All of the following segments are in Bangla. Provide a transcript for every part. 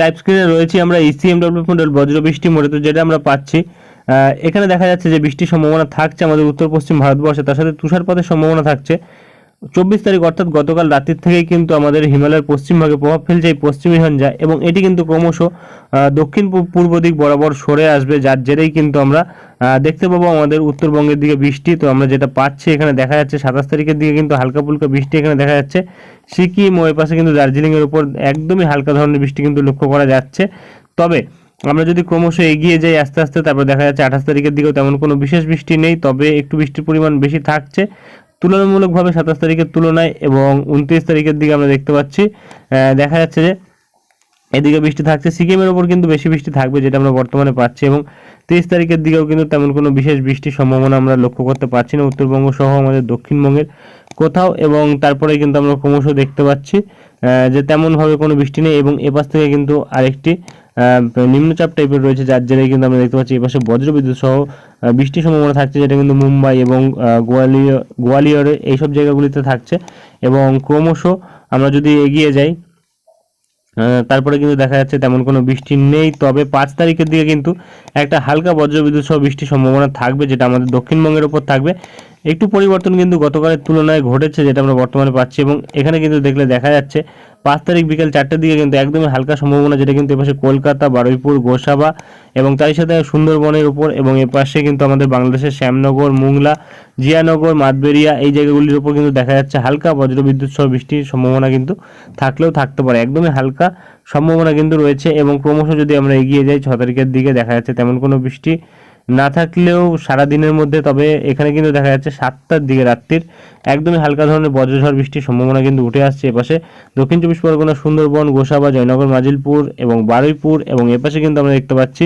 লাইভ স্ক্রিনে রয়েছে আমরা ইসিএমডব্লিউ মডেল বজ্র বৃষ্টি মোডে, তো যেটা আমরা পাচ্ছি। এখানে দেখা যাচ্ছে যে বৃষ্টির সম্ভাবনা থাকছে আমাদের উত্তর পশ্চিম ভারতবর্ষে, তার সাথে তুষারপাতের সম্ভাবনা থাকছে। চব্বিশ তারিখ অর্থাৎ গতকাল রাত্রির থেকেই কিন্তু আমাদের হিমালয়ের পশ্চিমভাগে প্রভাব ফেলছে এই পশ্চিমী ঝঞ্ঝা এবং এটি কিন্তু ক্রমশ দক্ষিণ পূর্ব দিক বরাবর সরে আসবে, যার জেরেই কিন্তু আমরা দেখতে পাবো আমাদের উত্তরবঙ্গের দিকে বৃষ্টি। তো আমরা যেটা পাচ্ছি এখানে দেখা যাচ্ছে সাতাশ তারিখের দিকে কিন্তু হালকা ফুলকা বৃষ্টি এখানে দেখা যাচ্ছে। সিকিম ও এপাশে কিন্তু দার্জিলিংয়ের উপর একদমই হালকা ধরনের বৃষ্টি কিন্তু লক্ষ্য করা যাচ্ছে। তবে আমরা যদি ক্রমশ এগিয়ে যাই আস্তে আস্তে, তারপর দেখা যাচ্ছে আঠাশ তারিখের দিকেও তেমন কোনো বিশেষ বৃষ্টি নেই, তবে একটু বৃষ্টির পরিমাণ বেশি থাকছে। তুলনামূলকভাবে সাতাশ তারিখের তুলনায় এবং উনত্রিশ তারিখের দিকে আমরা দেখতে পাচ্ছি দেখা যাচ্ছে যে এদিকে বৃষ্টি থাকছে। সিকিমের ওপর কিন্তু বেশি বৃষ্টি থাকবে যেটা আমরা বর্তমানে পাচ্ছি এবং তেইশ তারিখের দিকেও কিন্তু তেমন কোনো বিশেষ বৃষ্টির সম্ভাবনা আমরা লক্ষ্য করতে পারছি না। উত্তরবঙ্গ সহ আমাদের দক্ষিণবঙ্গের কোথাও এবং তারপরে কিন্তু আমরা ক্রমশ দেখতে পাচ্ছি যে তেমনভাবে কোনো বৃষ্টি নেই এবং এপাশ থেকে কিন্তু আরেকটি নিম্নচাপ টাইপের রয়েছে, যার জেরে কিন্তু আমরা দেখতে পাচ্ছি এপাশে বজ্রবিদ্যুৎ সহ বৃষ্টির সম্ভাবনা থাকছে, যেটা কিন্তু মুম্বাই এবং গোয়ালিয়র, গোয়ালিয়রে এইসব জায়গাগুলিতে থাকছে। এবং ক্রমশ আমরা যদি এগিয়ে যাই তারপরে কিন্তু দেখা যাচ্ছে তেমন কোনো বৃষ্টি নেই। তবে পাঁচ তারিখের দিকে কিন্তু একটা হালকা বজ্রবিদ্যুৎ সহ বৃষ্টির সম্ভাবনা থাকবে, যেটা আমাদের দক্ষিণবঙ্গের উপর থাকবে। একটু পরিবর্তন কিন্তু গতকালের তুলনায় ঘটেছে, যেটা আমরা বর্তমানে পাচ্ছি এবং এখানে কিন্তু দেখলে দেখা যাচ্ছে পাঁচ তারিখ বিকেল চারটের দিকে কিন্তু একদমই হালকা সম্ভাবনা, যেটা কিন্তু এপাশে কলকাতা, বারুইপুর, গোসাবা এবং তার সাথে সুন্দরবনের উপর এবং এপাশে কিন্তু আমাদের বাংলাদেশের শ্যামনগর, মুংলা, জিয়ানগর, মাতবেরিয়া এই জায়গাগুলির উপর কিন্তু দেখা যাচ্ছে হালকা বজ্রবিদ্যুৎ সহ বৃষ্টির সম্ভাবনা কিন্তু থাকলেও থাকতে পারে। একদমই হালকা সম্ভাবনা কিন্তু রয়েছে এবং ক্রমশ যদি আমরা এগিয়ে যাই, ছ তারিখের দিকে দেখা যাচ্ছে তেমন কোনো বৃষ্টি না থাকলেও সারা দিনের মধ্যে, তবে এখানে কিন্তু দেখা যাচ্ছে সাতটার দিকে রাত্রির একদমই হালকা ধরনের বজ্রঝড় বৃষ্টির সম্ভাবনা কিন্তু উঠে আসছে এপাশে। দক্ষিণ চব্বিশ পরগনা, সুন্দরবন, গোসাবা, জয়নগর, মাজিলপুর এবং বারুইপুর এবং এপাশে কিন্তু আমরা দেখতে পাচ্ছি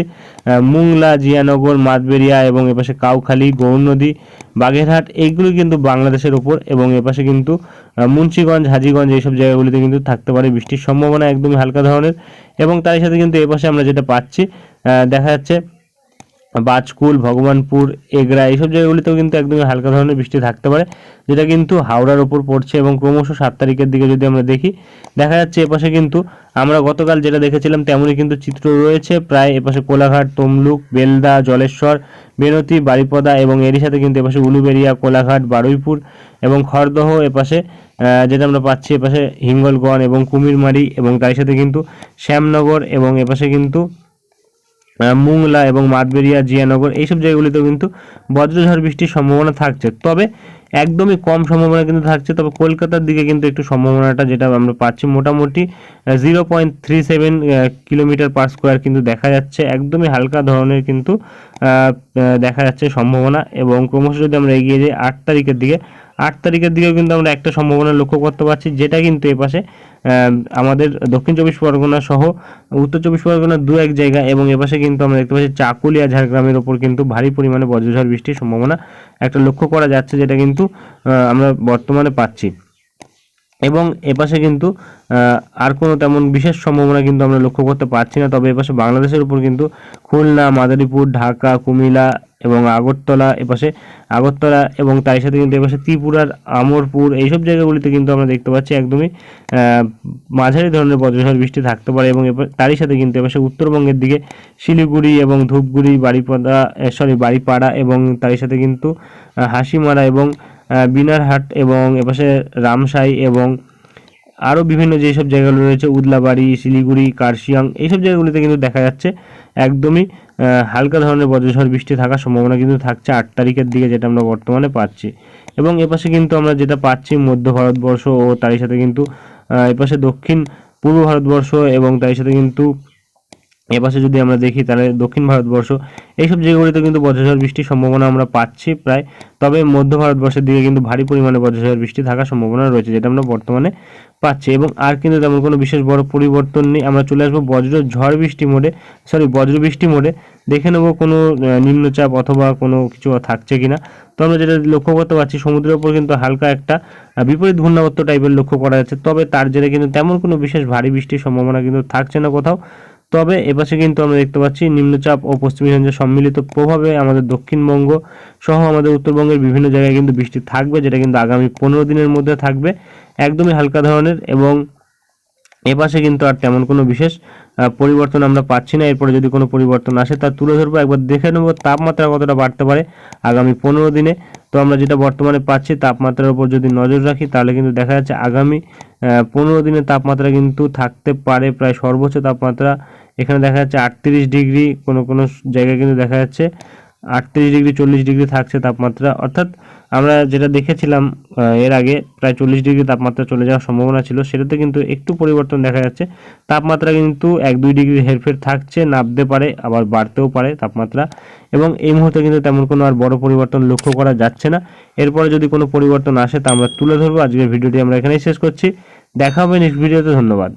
মুংলা, জিয়ানগর, মাতবেরিয়া এবং এপাশে কাউখালী গৌর নদী, বাগেরহাট, এইগুলো কিন্তু বাংলাদেশের ওপর এবং এপাশে কিন্তু মুন্সিগঞ্জ, হাজিগঞ্জ এইসব জায়গাগুলিতে কিন্তু থাকতে পারে বৃষ্টির সম্ভাবনা একদমই হালকা ধরনের এবং তার সাথে কিন্তু এপাশে আমরা যেটা পাচ্ছি দেখা যাচ্ছে বাজকুল ভগবানপুর, এগরা, এইসব জায়গাগুলিতেও কিন্তু একদমই হালকা ধরনের বৃষ্টি থাকতে পারে, যেটা কিন্তু হাওড়ার ওপর পড়ছে এবং ক্রমশ সাত তারিখের দিকে যদি আমরা দেখি, দেখা যাচ্ছে এপাশে কিন্তু আমরা গতকাল যেটা দেখেছিলাম তেমনই কিন্তু চিত্র রয়েছে, প্রায় এপাশে কোলাঘাট, তমলুক, বেলদা, জলেশ্বর, বেনতি, বারিপদা এবং এরই সাথে কিন্তু এপাশে উলুবেরিয়া, কোলাঘাট, বারুইপুর এবং খড়দহ এপাশে যেটা আমরা পাচ্ছি এপাশে হিঙ্গলগঞ্জ এবং কুমিরমারি এবং তার সাথে কিন্তু শ্যামনগর এবং এপাশে কিন্তু মুংলা এবং মাতবেরিয়া জিয়ানগর এইসব জায়গাগুলিতেও কিন্তু বজ্রঝড় বৃষ্টির সম্ভাবনা থাকছে। তবে একদমই কম সম্ভাবনা কিন্তু থাকছে, তবে কলকাতার দিকে কিন্তু একটু সম্ভাবনাটা যেটা আমরা পাচ্ছি মোটামুটি zero point three seven kilometre per square কিন্তু দেখা যাচ্ছে। একদমই হালকা ধরনের কিন্তু দেখা যাচ্ছে সম্ভাবনা এবং ক্রমশ যদি আমরা এগিয়ে যাই, আট তারিখের দিকে আট তারিখের দিকেও কিন্তু আমরা একটা সম্ভাবনা লক্ষ্য করতে পারছি, যেটা কিন্তু এপাশে আমাদের দক্ষিণ চব্বিশ পরগনা সহ উত্তর চব্বিশ পরগনার দু এক জায়গা এবং এপাশে কিন্তু আমরা দেখতে পাচ্ছি চাকুলিয়া, ঝাড়গ্রামের ওপর কিন্তু ভারী পরিমাণে বজ্রঝড়, বৃষ্টির সম্ভাবনা একটা লক্ষ্য করা যাচ্ছে, যেটা কিন্তু আমরা বর্তমানে পাচ্ছি। এবং এপাশে কিন্তু আর কোনো তেমন বিশেষ সম্ভাবনা কিন্তু আমরা লক্ষ্য করতে পারছি না। তবে এপাশে বাংলাদেশের উপর কিন্তু খুলনা, মাদারীপুর, ঢাকা, কুমিল্লা এবং আগরতলা এপাশে আগরতলা এবং তার সাথে কিন্তু এপাশে ত্রিপুরার আমরপুর, এইসব জায়গাগুলিতে কিন্তু আমরা দেখতে পাচ্ছি একদমই মাঝারি ধরনের বজ্রঝড় বৃষ্টি থাকতে পারে এবং তারই সাথে কিন্তু এপাশে উত্তরবঙ্গের দিকে শিলিগুড়ি এবং ধূপগুড়ি বাড়িপাড়া সরি বাড়িপাড়া এবং তারই সাথে কিন্তু হাসিমারা এবং বিনারহাট এবং এপাশে রামসাই এবং আরও বিভিন্ন যেসব জায়গাগুলো রয়েছে, উদলাবাড়ি, শিলিগুড়ি, কার্শিয়াং, এইসব জায়গাগুলিতে কিন্তু দেখা যাচ্ছে একদমই হালকা ধরনের বজ্রঝড় বৃষ্টি থাকার সম্ভাবনা কিন্তু থাকছে আট তারিখের দিকে যেটা আমরা বর্তমানে পাচ্ছি। এবং এপাশে কিন্তু আমরা যেটা পাচ্ছি মধ্য ভারতবর্ষ ও তারই সাথে কিন্তু এপাশে দক্ষিণ পূর্ব ভারতবর্ষ এবং তারই সাথে কিন্তু এপাশে যদি আমরা দেখি তাহলে দক্ষিণ ভারতবর্ষ, এইসব জায়গাগুলিতে কিন্তু বজ্রঝড় বৃষ্টির সম্ভাবনা আমরা পাচ্ছি প্রায়। তবে মধ্য ভারতবর্ষের দিকে কিন্তু ভারী পরিমাণে বজ্রঝড় বৃষ্টি থাকার সম্ভাবনা রয়েছে, যেটা আমরা বর্তমানে পাচ্ছি। এবং আর কিন্তু তেমন কোনো বিশেষ বড় পরিবর্তন নেই। আমরা চলে আসব বজ্র ঝড় বৃষ্টি মোডে সরি বজ্র বৃষ্টি মোডে। দেখে নেব কোনো নিম্নচাপ অথবা কোনো কিছু থাকছে কিনা। তো আমরা যেটা লক্ষ্য করতে পারছি, সমুদ্রের উপর কিন্তু হালকা একটা বিপরীত ঘূর্ণাবর্ত টাইপের লক্ষ্য করা যাচ্ছে। তবে তার জেরে কিন্তু তেমন কোনো বিশেষ ভারী বৃষ্টির সম্ভাবনা কিন্তু থাকছে না কোথাও। তবে এপাশে কিন্তু আমরা দেখতে পাচ্ছি নিম্নচাপ ও পশ্চিমী ঝঞ্ঝার সম্মিলিত প্রভাবে আমাদের দক্ষিণবঙ্গ সহ আমাদের উত্তরবঙ্গের বিভিন্ন জায়গায় কিন্তু বৃষ্টি থাকবে, যেটা কিন্তু আগামী পনেরো দিনের মধ্যে থাকবে। একদমই হালকা ধরনের এবং এ পাশে কিন্তু আর তেমন কোনো বিশেষ পরিবর্তন আমরা পাচ্ছি না। এরপরে যদি কোনো পরিবর্তন আসে তা তুলে ধরবো। একবার দেখে নেব তাপমাত্রা কতটা বাড়তে পারে আগামী পনেরো দিনে। তো আমরা যেটা বর্তমানে পাচ্ছি তাপমাত্রার উপর যদি নজর রাখি, তাহলে কিন্তু দেখা যাচ্ছে আগামী পনেরো দিনে তাপমাত্রা কিন্তু থাকতে পারে। প্রায় সর্বোচ্চ তাপমাত্রা এখানে দেখা যাচ্ছে আটত্রিশ ডিগ্রি কোনো কোনো জায়গায় কিন্তু দেখা যাচ্ছে আটত্রিশ ডিগ্রি, চল্লিশ ডিগ্রি থাকছে তাপমাত্রা। অর্থাৎ আমরা যেটা দেখেছিলাম এর আগে প্রায় চল্লিশ ডিগ্রি তাপমাত্রা চলে যাওয়ার সম্ভাবনা ছিল, সেটাতে কিন্তু একটু পরিবর্তন দেখা যাচ্ছে। তাপমাত্রা কিন্তু এক দুই ডিগ্রি হেরফের থাকছে, নামতে পারে, আবার বাড়তেও পারে তাপমাত্রা। এবং এই মুহূর্তে কিন্তু তেমন কোনো আর বড় পরিবর্তন লক্ষ্য করা যাচ্ছে না। এরপরে যদি কোনো পরিবর্তন আসে তা আমরা তুলে ধরবো। আজকের ভিডিওটি আমরা এখানেই শেষ করছি। দেখা হবে নেক্সট ভিডিওতে ধন্যবাদ।